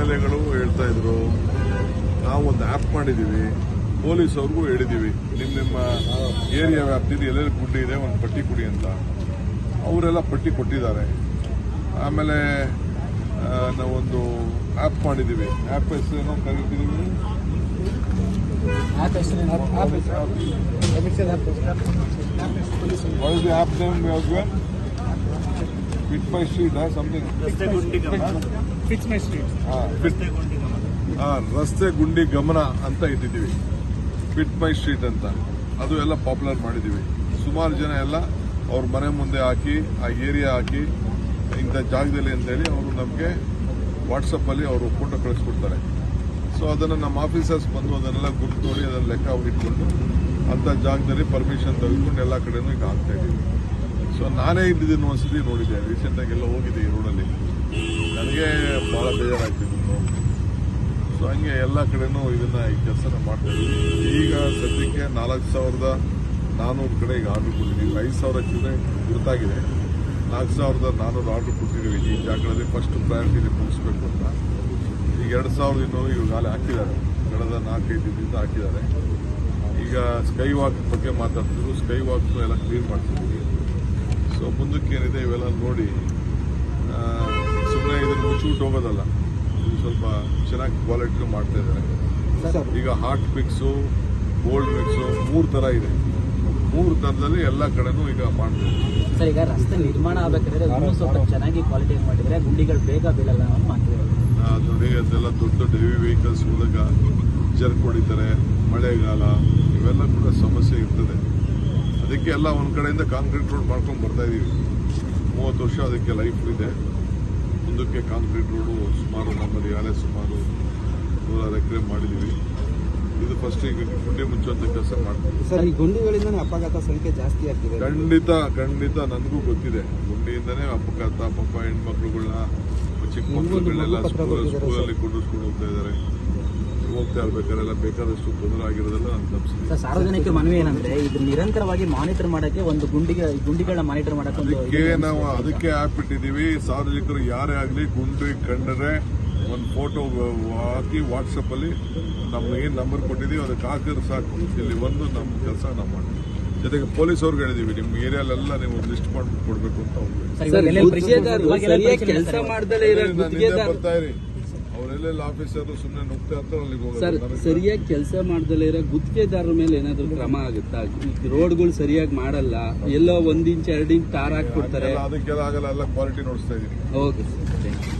L ಎಗಳು ಹೇಳ್ತಾ ಇದ್ರು ನಾವು ಒಂದು ಆ್ಯಪ್ ಮಾಡಿದ್ದೀವಿ ಪೊಲೀಸ್ ಅವ್ರಿಗೂ ಹೇಳಿದ್ದೀವಿ ನಿಮ್ಮ ನಿಮ್ಮ ಏರಿಯಾ ವ್ಯಾಪ್ತಿಲಿ ಎಲ್ಲೆಲ್ಲಿ ಗುಡ್ಡಿ ಇದೆ ಒಂದು ಪಟ್ಟಿ ಕೊಡಿ ಅಂತ. ಅವರೆಲ್ಲ ಪಟ್ಟಿ ಕೊಟ್ಟಿದ್ದಾರೆ. ಆಮೇಲೆ ನಾವೊಂದು ಆ್ಯಪ್ ಮಾಡಿದ್ದೀವಿ ಆ್ಯಪ್ ಹೆಸರೇನೋ ಕರೀತಿದ್ದೀವಿ app is the my street something fix my street ಹಾ, ರಸ್ತೆ ಗುಂಡಿ ಗಮನ. ಅಂತ ಇಟ್ಟಿದ್ದೀವಿ. ಫಿಟ್ ಮೈ ಸ್ಟ್ರೀಟ್ ಅಂತ. ಅದು ಎಲ್ಲ ಪಾಪ್ಯುಲರ್ ಮಾಡಿದ್ದೀವಿ. ಸುಮಾರು ಜನ ಎಲ್ಲ ಅವ್ರ ಮನೆ ಮುಂದೆ ಹಾಕಿ ಆ ಏರಿಯಾ ಹಾಕಿ ಇಂಥ ಜಾಗದಲ್ಲಿ ಅಂತೇಳಿ ಅವರು ನಮಗೆ ವಾಟ್ಸಪ್ಪಲ್ಲಿ ಅವರು ಫೋಟೋ ಕಳಿಸ್ಕೊಡ್ತಾರೆ. ಸೊ ಅದನ್ನು ನಮ್ಮ ಆಫೀಸರ್ಸ್ ಬಂದು ಅದನ್ನೆಲ್ಲ ಗುರುತು ನೋಡಿ ಅದನ್ನು ಲೆಕ್ಕ ಇಟ್ಕೊಂಡು ಅಂಥ ಜಾಗದಲ್ಲಿ ಪರ್ಮಿಷನ್ ತೆಗೆದುಕೊಂಡು ಎಲ್ಲ ಕಡೆಯೂ ಈಗ ಆಗ್ತಾ ಇದ್ದೀವಿ. ಸೊ ನಾನೇ ಇದ್ದಿದ್ದನ್ನು ಒಂದ್ಸತಿ ನೋಡಿದ್ದೆ ರೀಸೆಂಟಾಗಿ ಎಲ್ಲ ಹೋಗಿದ್ದೆ ಈ ರೋಡಲ್ಲಿ ನನಗೆ ಭಾಳ ಬೇಜಾರಾಗ್ತಿತ್ತು ಸೊ ಹಂಗೆ ಎಲ್ಲ ಕಡೆನೂ ಇದನ್ನ ಈ ಕೆಲಸನ ಮಾಡ್ತಾ ಈಗ ಸದ್ಯಕ್ಕೆ ನಾಲ್ಕು ಸಾವಿರದ ನಾನ್ನೂರು ಕಡೆ ಈಗ ಆರ್ಡರ್ ಕೊಟ್ಟಿದ್ದೀವಿ ಐದು ಸಾವಿರ ಚಿಲ್ಲರೆ ಗುರುತಾಗಿದೆ ನಾಲ್ಕು ಸಾವಿರದ ನಾನ್ನೂರು ಆರ್ಡರ್ ಕೊಟ್ಟಿದ್ದೀವಿ. ಈ ಜಾಗಗಳಲ್ಲಿ ಫಸ್ಟ್ ಪ್ರಯಾರಿಟಿಲಿ ಮುಗಿಸ್ಬೇಕು ಅಂತ. ಈಗ ಎರಡು ಸಾವಿರದ ಇನ್ನೂರು ಇವಾಗಲೇ ಹಾಕಿದ್ದಾರೆ. ಕಳೆದ ನಾಲ್ಕೈದು ದಿನದಿಂದ ಹಾಕಿದ್ದಾರೆ. ಈಗ ಸ್ಕೈ ವಾಕ್ ಬಗ್ಗೆ ಮಾತಾಡ್ತಿದ್ರು. ಸ್ಕೈ ವಾಕ್ ಎಲ್ಲ ಕ್ಲೀನ್ ಮಾಡ್ತಿದ್ದೀವಿ. ಸೊ ಮುಂದಕ್ಕೆ ಏನಿದೆ ಇವೆಲ್ಲ ನೋಡಿ ಸುಮ್ಮನೆ ಇದನ್ನು ಮುಚ್ಚಿಬಿಟ್ಟು ಹೋಗೋದಲ್ಲ. ಇದು ಸ್ವಲ್ಪ ಚೆನ್ನಾಗಿ ಕ್ವಾಲಿಟಿ ಮಾಡ್ತಾ ಇದ್ದಾರೆ. ಈಗ ಹಾಟ್ ಮಿಕ್ಸು ಗೋಲ್ಡ್ ಮಿಕ್ಸು ಮೂರು ಥರ ಇದೆ. ಮೂರು ಥರದಲ್ಲಿ ಎಲ್ಲ ಕಡೆನೂ ಈಗ ಮಾಡ್ತಾ ಇದ್ದೀವಿ ಸರ್ ಈಗ ರಸ್ತೆ ನಿರ್ಮಾಣ ಆಗ್ಬೇಕಾದ್ರೆ ಸ್ವಲ್ಪ ಚೆನ್ನಾಗಿ ಕ್ವಾಲಿಟಿ ಮಾಡಿದರೆ ಗುಂಡಿಗಳು ಬೇಗ ಬೀಳಲ್ಲ ನೋಡಿ ಅದೆಲ್ಲ ದೊಡ್ಡ ದೊಡ್ಡ ಹೆವಿ ವೆಹಿಕಲ್ಸ್ ಮೂಲಕ ಜರ್ಕ್ ಹೊಡಿತಾರೆ ಮಳೆಗಾಲ ಇವೆಲ್ಲ ಕೂಡ ಸಮಸ್ಯೆ. ಅದಕ್ಕೆ ಎಲ್ಲ ಒಂದು ಕಡೆಯಿಂದ ಕಾಂಕ್ರೀಟ್ ರೋಡ್ ಮಾಡ್ಕೊಂಡು ಬರ್ತಾ ಇದೀವಿ. ಮೂವತ್ತು ವರ್ಷ ಅದಕ್ಕೆ ಲೈಫ್ ಇದೆ. ಮುಂದಕ್ಕೆ ಕಾಂಕ್ರೀಟ್ ರೋಡು ಸುಮಾರು ನಮ್ಮಲ್ಲಿ ಯಾರೇ ಸುಮಾರು ನೂರಾರು ಎಕರೆ ಮಾಡಿದ್ದೀವಿ ಇದು ಫಸ್ಟ್ ಈಗ ಗುಂಡಿ ಮುಚ್ಚುವಂಥ ಕೆಲಸ ಮಾಡ್ತೀವಿ. ಸರ್ ಈ ಗುಂಡಿಗಳಿಂದ ಅಪಘಾತ ಸಂಖ್ಯೆ ಜಾಸ್ತಿ ಆಗ್ತಿದೆ. ಖಂಡಿತ ಖಂಡಿತ ನನಗೂ ಗೊತ್ತಿದೆ. ಗುಂಡಿಯಿಂದನೇ ಅಪಘಾತ ಪಾಪ ಹೆಣ್ಮಕ್ಳುಗಳನ್ನ ಚಿಕ್ಕ ಮಕ್ಕಳುಗಳನ್ನೆಲ್ಲ ಸ್ಕೂಲ್ ಸ್ಕೂಲಲ್ಲಿ ಕುಂಡಿಸ್ಕೊಂಡು ಹೋಗ್ತಾ ಇದ್ದಾರೆ. ಹೋಗ್ತಾ ಇರ್ಬೇಕಾರೆಲ್ಲ ಬೇಕಾದಷ್ಟು ತೊಂದರೆ ಆಗಿರೋದೆಲ್ಲ ನಾನು ತಪ್ಪಿಸಿದೆ ಸರ್ ಸಾರ್ವಜನಿಕರ ಮನವಿ ಏನಂದ್ರೆ ಇದು ನಿರಂತರವಾಗಿ ಮಾನಿಟರ್ ಮಾಡಕ್ಕೆ ಒಂದು ಗುಂಡಿಗೆ ಗುಂಡಿಗಳನ್ನ ಮಾನಿಟರ್ ಮಾಡಕ್ಕೆ ಒಂದು ಅದಕ್ಕೆ ನಾವು ಅದಕ್ಕೆ ಆಪ್ ಇಟ್ಟಿದ್ದೀವಿ ಸಾರ್ವಜನಿಕರು ಯಾರೇ ಆಗಲಿ ಗುಂಡಿ ಕಂಡರೆ ಒಂದು ಫೋಟೋ ಹಾಕಿ ವಾಟ್ಸಪ್ ಅಲ್ಲಿ ನಮ್ಮ ಏನು ನಂಬರ್ ಕೊಟ್ಟಿದೀವಿ ಅದಕ್ಕೆ ಹಾಕಿದ್ರೆ ಸಾಕು. ಇಲ್ಲಿ ಒಂದು ನಮ್ಮ ಕೆಲಸ ನಾವು ಮಾಡ್ತೀವಿ. ಜೊತೆಗೆ ಪೊಲೀಸ್ ಅವ್ರಿಗೆ ಹೇಳಿದೀವಿ ನಿಮ್ಮ ಏರಿಯಾಲೆಲ್ಲ ನೀವು ಲಿಸ್ಟ್ ಮಾಡ್ಬಿಟ್ಟು ಕೊಡಬೇಕು ಅಂತ ಗುತ್ತಿಗೆದಾರ ಬರ್ತಾ ಇರಿ ಅವರೆಲ್ಲೆಲ್ಲ ಆಫೀಸರು ಸುಮ್ಮನೆ ನುಗ್ತಾ ಇರ್ತಾರೆ ಅಲ್ಲಿಗೆ ಸರ್ ಹೋಗೋದು ಸರಿಯಾಗಿ ಕೆಲಸ ಮಾಡ್ದಲೇ ಇರೋ ಗುತ್ತಿಗೆದಾರರ ಮೇಲೆ ಏನಾದರೂ ಕ್ರಮ ಆಗುತ್ತಾ? ರೋಡ್ಗಳು ಸರಿಯಾಗಿ ಮಾಡಲ್ಲ ಎಲ್ಲೋ ಒಂದ್ ಇಂಚ್ ಎರಡು ಇಂಚ್ ತಾರ್ ಹಾಕ್ಬಿಡ್ತಾರೆ. ಅದಕ್ಕೆಲ್ಲ ಆಗಲ್ಲ ಎಲ್ಲ ಕ್ವಾಲಿಟಿ ನೋಡಿಸ್ತಾ ಇದೀನಿ. Okay sir